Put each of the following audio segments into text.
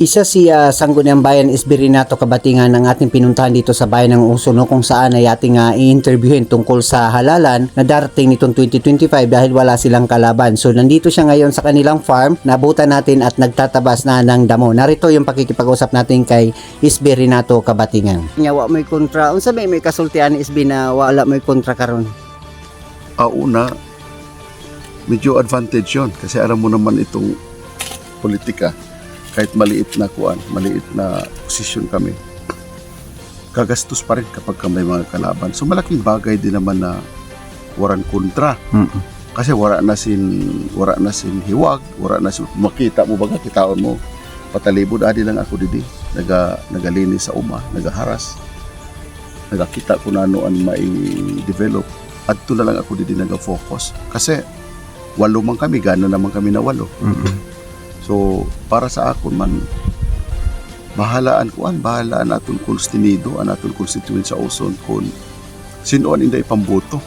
Isa si uh, Sangguniang Bayan is Berinato Kabatingan ang ating pinuntahan dito sa bayan ng Uso no, kung saan ay ating uh, i-interviewin tungkol sa halalan na darating nitong 2025 dahil wala silang kalaban. So nandito siya ngayon sa kanilang farm, nabutan natin at nagtatabas na ng damo. Narito yung pakikipag-usap natin kay Isbe Renato Kabatingan. Nyawa mo'y kontra, unsa may may kasultian Isbe na wala mo'y kontra karon? Ah, una, medyo advantage yon kasi alam mo naman itong politika kahit maliit na kuan, maliit na posisyon kami kagastos pa rin kapag ka may mga kalaban. So malaking bagay din naman na waran kontra. Kasi wala na sin wala na sin hiwag, wala na sin makita mo baga kitaon mo patalibod adi lang ako didi naga nagalinis sa uma, nagaharas. Nagakita ko na ano ang mai-develop adto na lang ako didi naga-focus kasi walo man kami gano naman kami na walo so para sa akon man bahalaan ko an bahalaan aton konstinido an aton constituent sa Oson kung sino an inday pamboto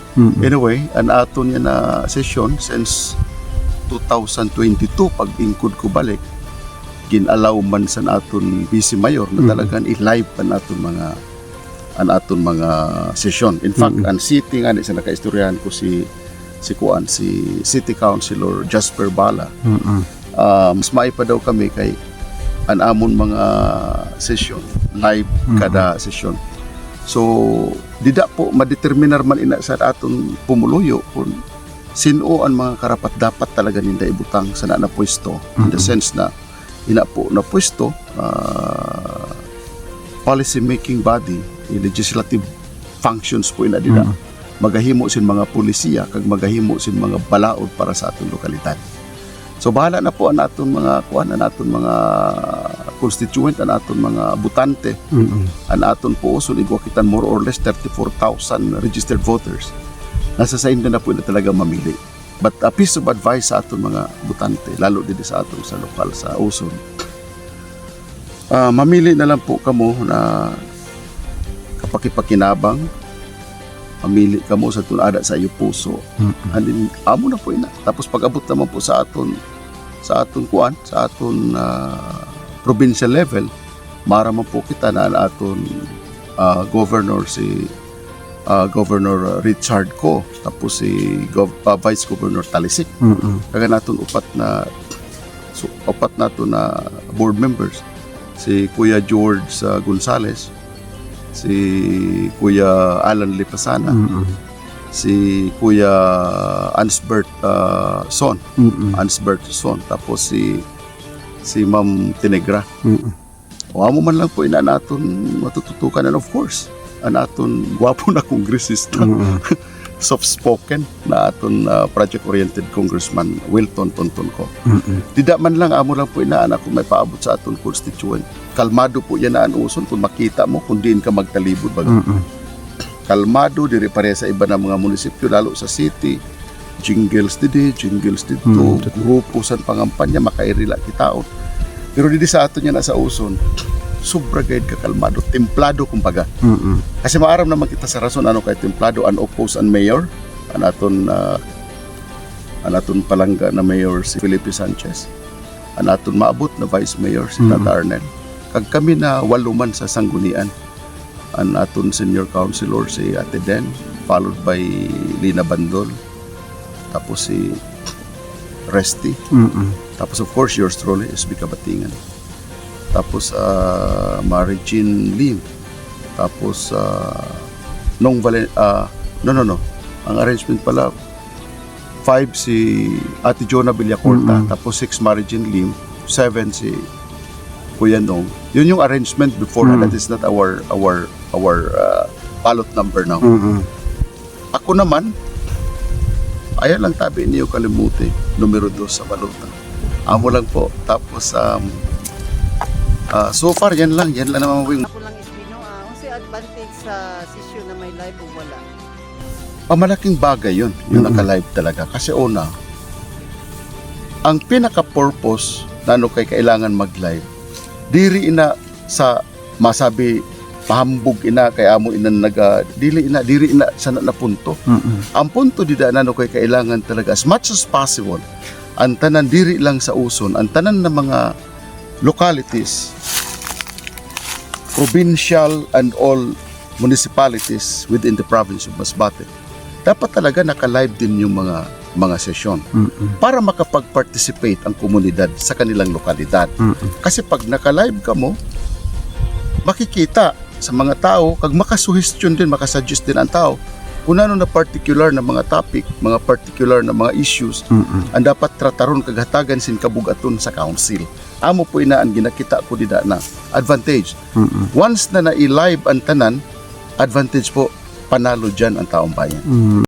anyway an aton yan na session since 2022 pag ingkod ko balik ginalaw man sa aton vice mayor na talagang i-live pa naton mga an aton mga session. In fact Mhm. ang city nga di sa nakaistoryahan ko si si kuan si city councilor Jasper Bala uh, mas maay pa daw kami kay an amon mga session live Mhm. kada session so dida po madeterminar man ina sa aton pumuluyo kung sino ang mga karapat dapat talaga ninda ibutang sa na pwesto in the Mhm. sense na ina po na pwesto uh, policy making body eh, legislative functions po ina dida Mhm. magahimo sin mga polisiya kag magahimo sin mga balaod para sa aton lokalidad So bahala na po ang aton mga kuan ang aton mga constituent ang aton mga butante ang aton po uson igwakitan more or less 34,000 registered voters. Nasa sa na po na talaga mamili. But a piece of advice sa aton mga butante, lalo din sa aton sa lokal sa Uson. Ah, mamili na lang po kamo na kapakipakinabang mamili kamo sa tunada sa iyo puso and then amo na po ina tapos pag abot naman po sa aton sa aton kuan sa aton ah, provincial level maraman po kita na ang aton ah, governor si ah, Governor Richard Co tapos si Gov- ah, Vice Governor Talisik kaga naton upat na so, upat nato na board members si Kuya George ah, Gonzales si Kuya Alan Lipasana si Kuya Ansbert uh, Son, Ansbert Son, tapos si si Ma'am Tinegra. O amo man lang po ina naton matututukan and of course an aton gwapo na kongresista. Soft spoken na aton uh, project oriented congressman Wilton Tonton ko. Dida man lang amo lang po inaan ako may paabot sa aton constituent. Kalmado po yan na ang uson kung makita mo kung diin ka magtalibod baga kalmado diri pare sa iba ng mga munisipyo lalo sa city. Jingles didi jingles dito. Mm, totoo. grupo san pangampanya makairila kitaon pero didi sa aton yan na sa uson sobra gayud ka kalmado templado kumbaga. Kasi maaram naman kita sa rason ano kay templado unopposed ang mayor ang aton ah, ang aton palangga na mayor si Felipe Sanchez. Ang aton maabot na vice mayor si Mhm. Tata Arnel. Kag kami na waluman sa sanggunian ang aton senior councilor si Ate Den followed by Lina Bandol tapos si Resty tapos of course yours truly is Kabatingan tapos uh, Mary Jean Lim. Tapos uh, Nong Valen ah, no no no. Ang arrangement pala five si Ate Jonah Villacorta Mm-mm. tapos six Mary Jean Lim seven si Kuya Nong yun yung arrangement before Mm. and that is not our our our uh, ballot number now ako naman ayan lang tabi niyo kalimuti. Numero 2 sa balota amo lang po. Tapos um, ah, so far yan lang. Yan lang naman yung Ako lang Isbino, ah, unsa advantage sa session na may live o wala? pamalaking bagay yun yung Mm-mm. naka-live talaga. Kasi una ang pinaka-purpose na ano kay kailangan mag-live diri ina sa masabi pahambog ina kay amo ina naga dili ina diri ina sa na na punto ang punto di na no kay kailangan talaga as much as possible ang tanan diri lang sa uson ang tanan na mga localities, provincial and all municipalities within the province of Masbate, dapat talaga naka-live din yung mga mga sesyon para makapag-participate ang komunidad sa kanilang lokalidad. Kasi pag naka-live ka mo, makikita sa mga tao, kag makasuhestyon din, makasuggest din ang tao kung ano na particular na mga topic, mga particular na mga issues ang dapat trataron kagatagan sin kabugaton sa council. Amo po ina ang ginakita ko dida na advantage. Once na na-live ang tanan, advantage po panalo dyan ang taong bayan.